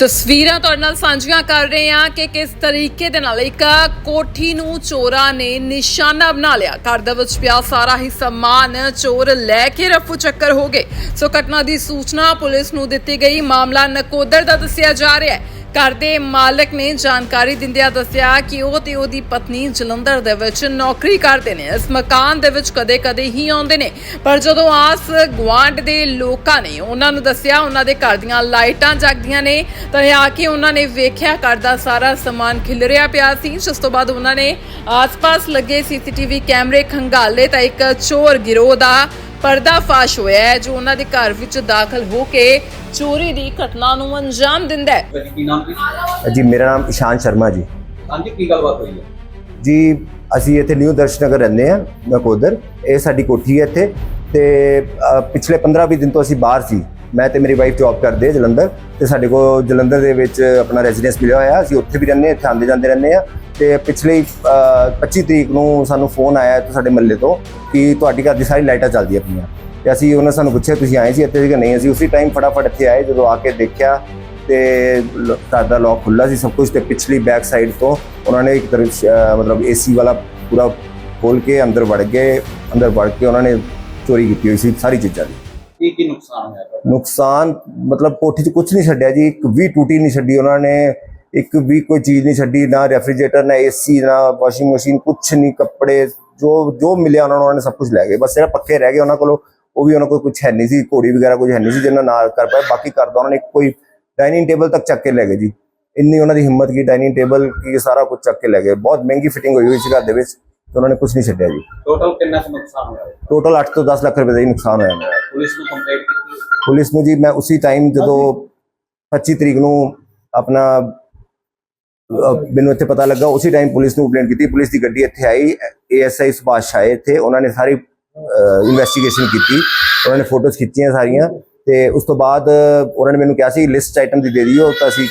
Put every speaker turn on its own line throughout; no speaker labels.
ਤਸਵੀਰਾਂ ਤੁਹਾਡੇ ਨਾਲ ਸਾਂਝੀਆਂ ਕਰ ਰਹੇ ਹਾਂ ਕਿ ਕਿਸ ਤਰੀਕੇ ਦੇ ਨਾਲ ਇੱਕ ਕੋਠੀ ਨੂੰ ਚੋਰਾਂ ਨੇ ਨਿਸ਼ਾਨਾ ਬਣਾ ਲਿਆ। ਘਰ ਦੇ ਵਿੱਚ ਪਿਆ ਸਾਰਾ ਹੀ ਸਮਾਨ, ਚੋਰ ਲੈ ਕੇ ਰਫੂ ਚੱਕਰ ਹੋ ਗਏ। ਸੋ ਘਟਨਾ ਦੀ ਸੂਚਨਾ ਪੁਲਿਸ ਨੂੰ ਦਿੱਤੀ ਗਈ। ਮਾਮਲਾ ਨਕੋਦਰ ਦਾ ਦੱਸਿਆ ਜਾ ਰਿਹਾ ਹੈ। ਘਰ ਦੇ ਮਾਲਕ ਨੇ ਜਾਣਕਾਰੀ ਦਿੰਦਿਆਂ ਦੱਸਿਆ ਕਿ ਉਹ ਤੇ ਉਹਦੀ ਪਤਨੀ ਜਲੰਧਰ ਦੇ ਵਿੱਚ ਨੌਕਰੀ ਕਰਦੇ ਨੇ। ਇਸ ਮਕਾਨ ਦੇ ਵਿੱਚ ਕਦੇ-ਕਦੇ ਹੀ ਆਉਂਦੇ ਨੇ। ਪਰ ਜਦੋਂ ਆਸ ਗੁਆਂਢ ਦੇ ਲੋਕਾਂ ਨੇ ਉਹਨਾਂ ਨੂੰ ਦੱਸਿਆ, ਉਹਨਾਂ ਦੇ ਘਰ ਦੀਆਂ ਲਾਈਟਾਂ ਜਗਦੀਆਂ ਨੇ, ਤਾਂ ਆ ਕੇ ਉਹਨਾਂ ਨੇ ਵੇਖਿਆ ਘਰ ਦਾ ਸਾਰਾ ਸਮਾਨ ਖਿਲਰਿਆ ਪਿਆ ਸੀ। ਜਿਸ ਤੋਂ ਬਾਅਦ ਉਹਨਾਂ ਨੇ ਆਸ-ਪਾਸ ਲੱਗੇ ਸੀਸੀਟੀਵੀ ਕੈਮਰੇ ਖੰਗਾਲੇ ਤਾਂ ਇੱਕ ਚੋਰ ਗਿਰੋਹ ਦਾ ਪਰਦਾਫਾਸ਼ ਹੋਇਆ ਹੈ ਜੋ ਉਹਨਾਂ ਦੇ ਘਰ ਵਿੱਚ ਦਾਖਲ ਹੋ ਕੇ ਚੋਰੀ ਦੀ ਘਟਨਾ ਨੂੰ ਅੰਜਾਮ ਦਿੰਦਾ ਹੈ।
ਭਾਜੀ ਕੀ ਨਾਮ ਜੀ?
ਜੀ ਮੇਰਾ ਨਾਮ ਇਸ਼ਾਨ ਸ਼ਰਮਾ ਜੀ।
ਹਾਂਜੀ ਕੀ ਗੱਲਬਾਤ ਹੋਈ ਹੈ?
ਜੀ ਅਸੀਂ ਇੱਥੇ ਨਿਊ ਦਰਸ਼ਨ ਨਗਰ ਰਹਿੰਦੇ ਆ ਨਕੋਦਰ। ਇਹ ਸਾਡੀ ਕੋਠੀ ਹੈ ਇੱਥੇ ਤੇ ਅ, ਪਿਛਲੇ 15-20 ਦਿਨ ਤੋਂ ਅਸੀਂ ਬਾਹਰ ਸੀ। ਮੈਂ ਤੇ ਮੇਰੀ ਵਾਈਫ ਜੌਬ ਕਰਦੇ ਆ ਜਲੰਧਰ ਤੇ ਸਾਡੇ ਕੋਲ ਜਲੰਧਰ ਦੇ ਵਿੱਚ ਆਪਣਾ ਰੈਜ਼ੀਡੈਂਸ ਮਿਲਿਆ ਹੋਇਆ। ਅਸੀਂ ਉੱਥੇ ਵੀ ਰਹਿੰਦੇ ਹਾਂ ਇੱਥੇ ਆਉਂਦੇ ਜਾਂਦੇ ਰਹਿੰਦੇ ਆ ਤੇ ਪਿਛਲੇ ਅ, 25 ਤਰੀਕ ਨੂੰ ਸਾਨੂੰ ਫੋਨ ਆਇਆ ਇੱਥੇ ਸਾਡੇ ਮੱਲੇ ਤੋਂ ਕਿ ਤੁਹਾਡੀ ਘਰ ਦੀ ਸਾਰੀ ਲਾਈਟਾਂ ਚੱਲਦੀਆਂ ਪਈਆਂ। ਤੇ ਅਸੀਂ ਉਹਨਾਂ ਸਾਨੂੰ ਪੁੱਛਿਆ ਤੁਸੀਂ ਆਏ ਸੀ ਇੱਥੇ? ਸੀ ਕਿ ਨਹੀਂ ਅਸੀਂ ਉਸੇ ਟਾਈਮ ਫਟਾਫਟ ਇੱਥੇ ਆਏ ਜਦੋਂ ਆ ਕੇ ਦੇਖਿਆ ਤੇ ਲ- ਘਰ ਦਾ ਲੋਕ ਖੁੱਲਾ ਸੀ ਸਭ ਕੁਝ ਤੇ ਪਿਛਲੀ ਬੈਕ ਸਾਈਡ ਤੋਂ ਉਹਨਾਂ ਨੇ ਇੱਕ ਤਰ੍ਹਾਂ ਅਹ, ਮਤਲਬ ਏਸੀ ਵਾਲਾ ਪੂਰਾ ਖੋਲ ਕੇ ਅੰਦਰ ਵੜ ਗਏ ਅੰਦਰ ਵੜ ਕੇ ਉਹਨਾਂ ਨੇ ਚੋਰੀ ਕੀਤੀ ਹੋਈ ਸੀ ਸਾਰੀ ਚੀਜ਼ਾਂ ਦੀ।
ਕੀ ਕੀ ਨੁਕਸਾਨ ਹੋਇਆ ਤੁਹਾਡਾ?
ਨੁਕਸਾਨ ਮਤਲਬ ਕੋਠੀ 'ਚ ਕੁਝ ਨਹੀਂ ਛੱਡਿਆ ਜੀ, ਇੱਕ ਵੀ ਟੂਟੀ ਨਹੀਂ ਛੱਡੀ ਉਹਨਾਂ ਨੇ, ਇੱਕ ਵੀ ਕੋਈ ਚੀਜ਼ ਨਹੀਂ ਛੱਡੀ, ਨਾ ਰੈਫਰੀਜਰੇਟਰ, ਨਾ ਏਸੀ ਨਾ ਵਾਸ਼ਿੰਗ ਮਸ਼ੀਨ ਕੁਝ ਨਹੀਂ, ਕੱਪੜੇ, ਜੋ ਜੋ ਮਿਲਿਆ ਉਹਨਾਂ ਨੂੰ ਨੇ ਸਭ ਕੁਝ ਲੈ ਗਏ। ਬਸ ਸਿਰਫ ਪੱਕੇ ਰਹਿ ਗਏ ਉਹਨਾਂ ਕੋਲੋਂ, ਉਹ ਵੀ ਉਹਨਾਂ ਕੋਲ ਕੁਝ ਹੈ ਨਹੀਂ ਸੀ, ਘੋੜੀ ਵਗੈਰਾ ਕੁਝ ਹੈ ਨਹੀਂ ਸੀ ਜਿਹਨਾਂ ਨਾਲ ਕਰ ਪਾਏ। ਬਾਕੀ ਕਰਦਾ ਉਹਨਾਂ ਨੇ ਕੋਈ ਡਾਈਨਿੰਗ ਟੇਬਲ ਤੱਕ ਚੱਕ ਕੇ ਲੈ ਗਏ ਜੀ। ਇੰਨੀ ਉਹਨਾਂ ਦੀ ਹਿੰਮਤ ਕੀ ਡਾਈਨਿੰਗ ਟੇਬਲ ਕੀ, ਸਾਰਾ ਕੁਝ ਚੱਕ ਕੇ ਲੈ ਗਏ। ਬਹੁਤ ਮਹਿੰਗੀ ਫਿਟਿੰਗ ਹੋਈ ਹੋਈ ਸੀ ਘਰ ਦੇ ਵਿੱਚ। ਤੇ ਉਹਨਾਂ ਨੇ ਕੁਝ ਨਹੀਂ ਛੱਡਿਆ ਜੀ।
ਟੋਟਲ ਕਿੰਨਾ ਕੁ ਨੁਕਸਾਨ ਹੋਇਆ?
ਟੋਟਲ 8 ਤੋਂ 10 ਲੱਖ ਰੁਪਏ ਦਾ ਹੀ ਨੁਕਸਾਨ ਹੋਇਆ ਮੇਰਾ।
ਪੁਲਿਸ ਨੂੰ ਕੰਪਲੇਂਟ ਕੀਤੀ?
ਪੁਲਿਸ ਨੂੰ ਜੀ ਮੈਂ ਉਸੇ ਟਾਈਮ ਜਦੋਂ 25 ਤਰੀਕ ਨੂੰ ਆਪਣਾ ਅਹ, ਮੈਨੂੰ ਇੱਥੇ ਪਤਾ ਲੱਗਾ ਉਸੇ ਟਾਈਮ ਪੁਲਿਸ ਨੂੰ ਕੰਪਲੇਂਟ ਕੀਤੀ। ਪੁਲਿਸ ਦੀ ਗੱਡੀ ਇੱਥੇ ਆਈ ਏਐਸਆਈ ਸੁਭਾਸ਼ ਆਏ ਇੱਥੇ। ਉਹਨਾਂ ਨੇ ਸਾਰੀ ਇਨਵੈਸਟੀਗੇਸ਼ਨ ਕੀਤੀ। ਉਹਨਾਂ ਨੇ ਫੋਟੋਜ਼ ਖਿੱਚੀਆਂ ਸਾਰੀਆਂ। ਤੇ ਉਸ ਤੋਂ ਬਾਅਦ ਉਹਨਾਂ ਨੇ ਮੈਨੂੰ ਕਿਹਾ ਸੀ ਲਿਸਟ ਆਈਟਮ ਦੀ ਦੇ ਦਿਓ ਤਾਂ ਅਸੀਂ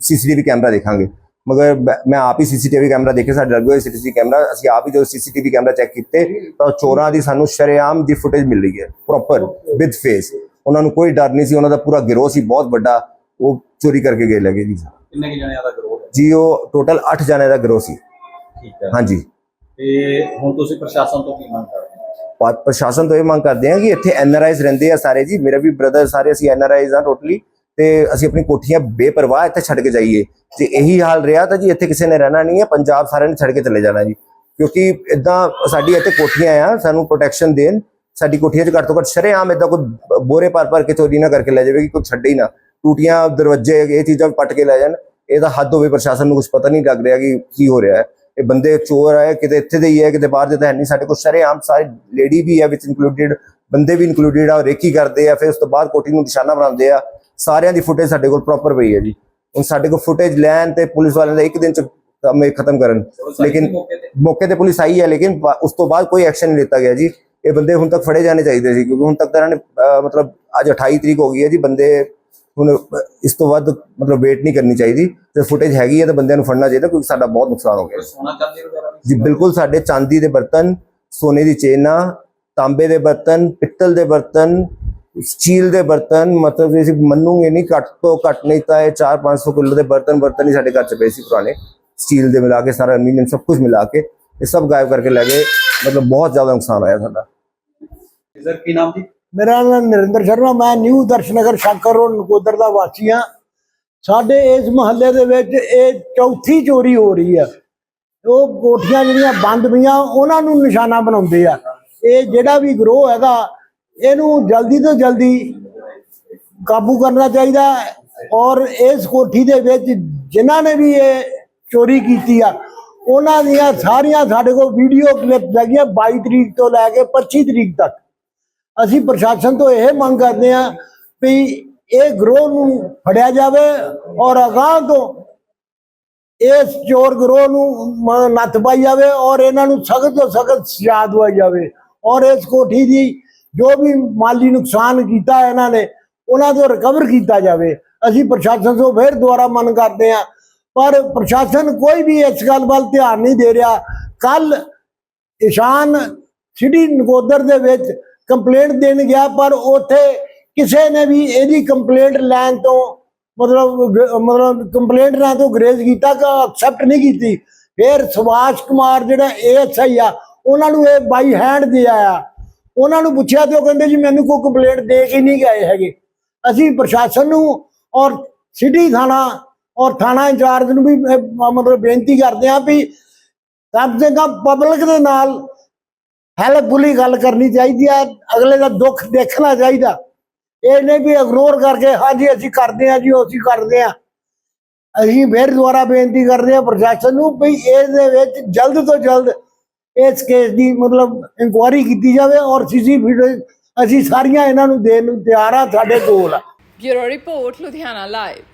ਸੀਸੀਟੀਵੀ ਕੈਮਰਾ ਦੇਖਾਂਗੇ। ਮਗਰ ਮੈਂ- ਆਪ ਹੀ ਸੀਸੀਟੀਵੀ ਕੈਮਰਾ ਦੇਖੇ ਸਾਡੇ ਲੱਗੇ ਹੋਏ ਸੀਸੀਟੀਵੀ ਕੈਮਰਾ ਅਸੀਂ ਆਪ ਹੀ ਜਦੋਂ ਸੀਸੀਟੀਵੀ ਕੈਮਰਾ ਚੈੱਕ ਕੀਤੇ ਤਾਂ ਚੋਰਾਂ ਦੀ ਸਾਨੂੰ ਸ਼ਰੇਆਮ ਦੀ ਫੁਟੇਜ ਮਿਲ ਰਹੀ ਹੈ ਪ੍ਰੋਪਰ ਵਿਦ ਫੇਸ ਉਹਨਾਂ ਨੂੰ ਕੋਈ ਡਰ ਨਹੀਂ ਸੀ ਉਹਨਾਂ ਦਾ ਪੂਰਾ ਗਿਰੋਹ ਸੀ ਬਹੁਤ ਵੱਡਾ ਉਹ ਚੋਰੀ ਕਰਕੇ ਗਏ ਲੱਗੇ ਜੀ।
ਕਿੰਨੇ ਕਿ ਜਣਿਆਂ ਦਾ ਗਰੋਹ ਹੈ?
ਜੀ ਉਹ ਟੋਟਲ 8 ਜਣੇ ਦਾ ਗਿਰੋਹ ਸੀ।
ਠੀਕ ਹੈ।
ਹਾਂਜੀ।
ਤੇ ਹੁਣ ਤੁਸੀਂ ਪ੍ਰਸ਼ਾਸਨ ਤੋਂ ਕੀ ਮੰਗ ਕਰਦੇ ਹੋ?
ਪ੍ਰਸ਼ਾਸਨ ਤੋਂ ਇਹ ਮੰਗ ਕਰਦੇ ਹਾਂ ਕਿ ਇੱਥੇ ਐਨਆਰਆਈਜ਼ ਰਹਿੰਦੇ ਆ ਸਾਰੇ ਜੀ ਮੇਰਾ ਵੀ ਬ੍ਰਦਰ ਸਾਰੇ ਅਸੀਂ ਐਨਆਰਆਈਜ਼ ਆ ਟੋਟਲੀ ਤੇ ਅਸੀਂ ਆਪਣੀ ਕੋਠੀਆਂ ਬੇਪਰਵਾਹ ਇੱਥੇ ਛੱਡ ਕੇ ਜਾਈਏ। ਜੇ ਇਹੀ ਹਾਲ ਰਿਹਾ ਤਾਂ ਜੀ ਇੱਥੇ ਕਿਸੇ ਨੇ ਰਹਿਣਾ ਨਹੀਂ ਹੈ, ਪੰਜਾਬ ਸਾਰਿਆਂ ਨੇ ਛੱਡ ਕੇ ਚਲੇ ਜਾਣਾ ਜੀ। ਕਿਉਂਕਿ ਇਦਾਂ ਸਾਡੀ ਇੱਥੇ ਕੋਠੀਆਂ ਆ, ਸਾਨੂੰ ਪ੍ਰੋਟੈਕਸ਼ਨ ਦੇਣ। ਸਾਡੀ ਕੋਠੀਆਂ 'ਚ ਘੱਟ ਤੋਂ ਘੱਟ ਸ਼ਰੇਆਮ ਇਦਾਂ ਕੋਈ ਬੋਰੇ ਭਰ ਭਰ ਕੇ ਚੋਰੀ ਨਾ ਕਰਕੇ ਲੈ ਜਾਵੇ ਕਿ ਕੋਈ ਛੱਡੇ ਹੀ ਨਾ। ਟੂਟੀਆਂ, ਦਰਵਾਜ਼ੇ, ਇਹ ਚੀਜ਼ਾਂ ਪੱਟ ਕੇ ਲੈ ਜਾਣ। ਇਹਦਾ ਹੱਦ ਹੋਵੇ ਪ੍ਰਸ਼ਾਸਨ ਨੂੰ ਕੁਝ ਪਤਾ ਨਹੀਂ ਲੱਗ ਰਿਹਾ ਕਿ ਕੀ ਹੋ ਰਿਹਾ ਹੈ। ਇਹ ਬੰਦੇ ਚੋਰ ਆਏ, ਕਿਤੇ ਇੱਥੇ ਦੇ ਹੀ ਹੈ, ਕਿਤੇ ਬਾਹਰ ਦੇ ਤਾਂ ਹੈ ਨਹੀਂ। ਸਾਡੇ ਕੋਲ ਸ਼ਰੇਆਮ ਸਾਰੇ ਲੇਡੀ ਵੀ ਹੈ ਵਿੱਚ ਇਨਕਲੂਡਡ ਬੰਦੇ ਵੀ ਇਨਕਲੂਡਡ ਆ ਉਹ ਰੇਕੀ ਕਰਦੇ ਆ, ਫਿਰ ਉਸ ਤੋਂ ਬਾਅਦ ਕੋਠੀ ਨੂੰ ਨਿਸ਼ਾਨਾ ਬਣਾਉਂਦੇ ਆ। ਸਾਰਿਆਂ ਦੀ ਫੁਟੇਜ ਸਾਡੇ ਕੋਲ ਪ੍ਰੋਪਰ ਪਈ ਹੈ ਜੀ। ਹੁਣ ਸਾਡੇ ਕੋਲ ਫੁਟੇਜ ਲੈਣ ਤੇ ਪੁਲਿਸ ਵਾਲਿਆਂ ਦਾ ਇੱਕ ਦਿਨ ਚ ਕੰਮ ਖਤਮ ਕਰਨ। ਲੇਕਿਨ
ਮੌਕੇ ਤੇ?
ਪੁਲਿਸ ਆਈ ਹੈ ਲੇਕਿਨ ਉਸ ਤੋਂ ਬਾਅਦ ਕੋਈ ਐਕਸ਼ਨ ਨਹੀਂ ਲਿੱਤਾ ਗਿਆ ਜੀ। ਇਹ ਬੰਦੇ ਹੁਣ ਤੱਕ ਫੜੇ ਜਾਣੇ ਚਾਹੀਦੇ ਸੀ ਕਿਉਂਕਿ ਹੁਣ ਤੱਕ ਤਾਂ ਇਹਨਾਂ ਨੇ ਮਤਲਬ ਅੱਜ 28 ਤਰੀਕ ਹੋ ਗਈ ਹੈ ਜੀ ਬੰਦੇ ਹੁਣ ਇਸ ਤੋਂ ਵੱਧ ਮਤਲਬ ਵੇਟ ਨਹੀਂ ਕਰਨੀ ਚਾਹੀਦੀ। ਤੇ ਫੁਟੇਜ ਹੈਗੀ ਹੈ ਤਾਂ ਬੰਦਿਆਂ ਨੂੰ ਫੜਨਾ ਚਾਹੀਦਾ ਕਿਉਂਕਿ ਸਾਡਾ ਬਹੁਤ ਨੁਕਸਾਨ ਹੋ ਗਿਆ ਜੀ ਬਿਲਕੁਲ ਸਾਡੇ ਚਾਂਦੀ ਦੇ ਬਰਤਨ ਸੋਨੇ ਦੀ ਚੇਨਾਂ ਤਾਂਬੇ ਦੇ ਬਰਤਨ ਪਿੱਤਲ ਦੇ ਬਰਤਨ ਸਟੀਲ ਦੇ ਬਰਤਨ ਮਤਲਬ ਜੇ ਅਸੀਂ ਮੰਨੂਗੇ ਨਹੀਂ ਘੱਟ ਤੋਂ ਘੱਟ ਨਹੀਂ ਤਾਂ ਇਹ 4-500 ਕਿਲੋ ਦੇ ਬਰਤਨ ਬਰਤਨ ਹੀ ਸਾਡੇ ਘਰ ਚ ਪਏ ਸੀ ਪੁਰਾਣੇ। ਸਟੀਲ ਦੇ ਮਿਲਾ ਕੇ ਸਾਰਾ ਅਲਮੀਨੀਅਮ ਸਭ ਕੁਝ ਮਿਲਾ ਕੇ ਇਹ ਸਭ ਗਾਇਬ ਕਰਕੇ ਲੈ ਗਏ। ਮਤਲਬ ਬਹੁਤ ਜ਼ਿਆਦਾ ਨੁਕਸਾਨ ਆਇਆ ਸਾਡਾ।
ਸਰ ਕੀ ਨਾਮ ਜੀ?
ਮੇਰਾ ਨਾਮ ਨਰਿੰਦਰ ਸ਼ਰਮਾ ਮੈਂ ਨਿਊ ਦਰਸ਼ਨਗਰ ਸ਼ੰਕਰ ਰੋਡ ਨਕੋਦਰ ਦਾ ਵਾਸੀ ਹਾਂ। ਸਾਡੇ ਇਸ ਮਹੱਲੇ ਦੇ ਵਿੱਚ ਇਹ ਚੌਥੀ ਚੋਰੀ ਹੋ ਰਹੀ ਹੈ ਉਹ ਕੋਠੀਆਂ ਜਿਹੜੀਆਂ ਬੰਦ ਪਈਆਂ ਉਹਨਾਂ ਨੂੰ ਨਿਸ਼ਾਨਾ ਬਣਾਉਂਦੇ ਆ। ਇਹ ਜਿਹੜਾ ਵੀ ਗਰੋਹ ਹੈਗਾ ਇਹਨੂੰ ਜਲਦੀ ਤੋਂ ਜਲਦੀ ਕਾਬੂ ਕਰਨਾ ਚਾਹੀਦਾ ਔਰ ਇਸ ਕੋਠੀ ਦੇ ਵਿੱਚ ਜਿਨ੍ਹਾਂ ਨੇ ਵੀ ਇਹ ਚੋਰੀ ਕੀਤੀ ਆ, ਉਹਨਾਂ ਦੀਆਂ ਸਾਰੀਆਂ ਸਾਡੇ ਕੋਲ ਵੀਡੀਓ ਕਲਿੱਪ ਲੱਗੀਆਂ 22 ਤਰੀਕ ਤੋਂ ਲੈ ਕੇ 25 ਤਰੀਕ ਤੱਕ। ਅਸੀਂ ਪ੍ਰਸ਼ਾਸਨ ਤੋਂ ਇਹ ਮੰਗ ਕਰਦੇ ਹਾਂ ਵੀ ਇਹ ਗਰੋਹ ਨੂੰ ਫੜਿਆ ਜਾਵੇ ਔਰ ਅਗਾਂਹ ਤੋਂ ਇਸ ਚੋਰ ਗਰੋਹ ਨੂੰ ਨੱਥ ਪਾਈ ਜਾਵੇ ਔਰ ਇਹਨਾਂ ਨੂੰ ਸਖਤ ਤੋਂ ਸਖਤ ਸਜ਼ਾ ਦਵਾਈ ਜਾਵੇ ਔਰ ਇਸ ਕੋਠੀ ਦੀ ਜੋ ਵੀ ਮਾਲੀ ਨੁਕਸਾਨ ਕੀਤਾ ਇਹਨਾਂ ਨੇ, ਉਹਨਾਂ ਤੋਂ ਰਿਕਵਰ ਕੀਤਾ ਜਾਵੇ। ਅਸੀਂ ਪ੍ਰਸ਼ਾਸਨ ਤੋਂ ਫਿਰ ਦੁਬਾਰਾ ਮੰਗ ਕਰਦੇ ਹਾਂ। ਪਰ ਪ੍ਰਸ਼ਾਸਨ ਕੋਈ ਵੀ ਇਸ ਗੱਲ ਵੱਲ ਧਿਆਨ ਨਹੀਂ ਦੇ ਰਿਹਾ। ਕੱਲ ਇਸ਼ਾਨ ਸਿਟੀ ਨਗੋਦਰ ਦੇ ਵਿੱਚ ਕੰਪਲੇਂਟ ਦੇਣ ਗਿਆ, ਪਰ ਉੱਥੇ ਕਿਸੇ ਨੇ ਵੀ ਇਹਦੀ ਕੰਪਲੇਂਟ ਲੈਣ ਤੋਂ ਮਤਲਬ ਮਤਲਬ ਕੰਪਲੇਂਟ ਨਾ ਤੋਂ ਗਰੇਜ਼ ਕੀਤਾ ਕਿ ਐਕਸੈਪਟ ਨਹੀਂ ਕੀਤੀ। ਫਿਰ ਸੁਭਾਸ਼ ਕੁਮਾਰ ਜਿਹੜਾ ਏਐਸਆਈ ਆ, ਉਹਨਾਂ ਨੂੰ ਇਹ ਬਾਈ ਹੈਂਡ ਦੇ ਆਇਆ। ਉਹਨਾਂ ਨੂੰ ਪੁੱਛਿਆ ਤੇ ਉਹ ਕਹਿੰਦੇ ਜੀ ਮੈਨੂੰ ਕੋਈ ਕੰਪਲੇਂਟ ਦੇ ਕੇ ਨਹੀਂ ਗਏ ਹੈਗੇ। ਅਸੀਂ ਪ੍ਰਸ਼ਾਸਨ ਨੂੰ ਔਰ ਸਿਟੀ ਥਾਣਾ ਔਰ ਥਾਣਾ ਇੰਚਾਰਜ ਨੂੰ ਵੀ ਮਤਲਬ ਬੇਨਤੀ ਕਰਦੇ ਹਾਂ ਵੀ ਕਮ ਸੇ ਕਮ ਪਬਲਿਕ ਦੇ ਨਾਲ ਹੈਲਪਫੁਲੀ ਗੱਲ ਕਰਨੀ ਚਾਹੀਦੀ ਹੈ, ਅਗਲੇ ਦਾ ਦੁੱਖ ਦੇਖਣਾ ਚਾਹੀਦਾ। ਇਹ ਨਹੀਂ ਵੀ ਇਗਨੋਰ ਕਰਕੇ, ਹਾਂਜੀ, ਅਸੀਂ ਕਰਦੇ ਹਾਂ ਜੀ, ਉਹ ਅਸੀਂ ਕਰਦੇ ਹਾਂ। ਅਸੀਂ ਫਿਰ ਦੁਬਾਰਾ ਬੇਨਤੀ ਕਰਦੇ ਹਾਂ ਪ੍ਰਸ਼ਾਸਨ ਨੂੰ ਵੀ ਇਸ ਦੇ ਵਿੱਚ ਜਲਦ ਤੋਂ ਜਲਦ ਇਸ ਕੇਸ ਦੀ ਮਤਲਬ ਇਨਕੁਆਇਰੀ ਕੀਤੀ ਜਾਵੇ ਔਰ ਸੀਸੀ ਵੀਡੀਓ ਅਸੀਂ ਸਾਰੀਆਂ ਇਹਨਾਂ ਨੂੰ ਦੇਣ ਨੂੰ ਤਿਆਰ ਆ, ਸਾਡੇ ਕੋਲ ਆ।
Bureau report, Ludhiana live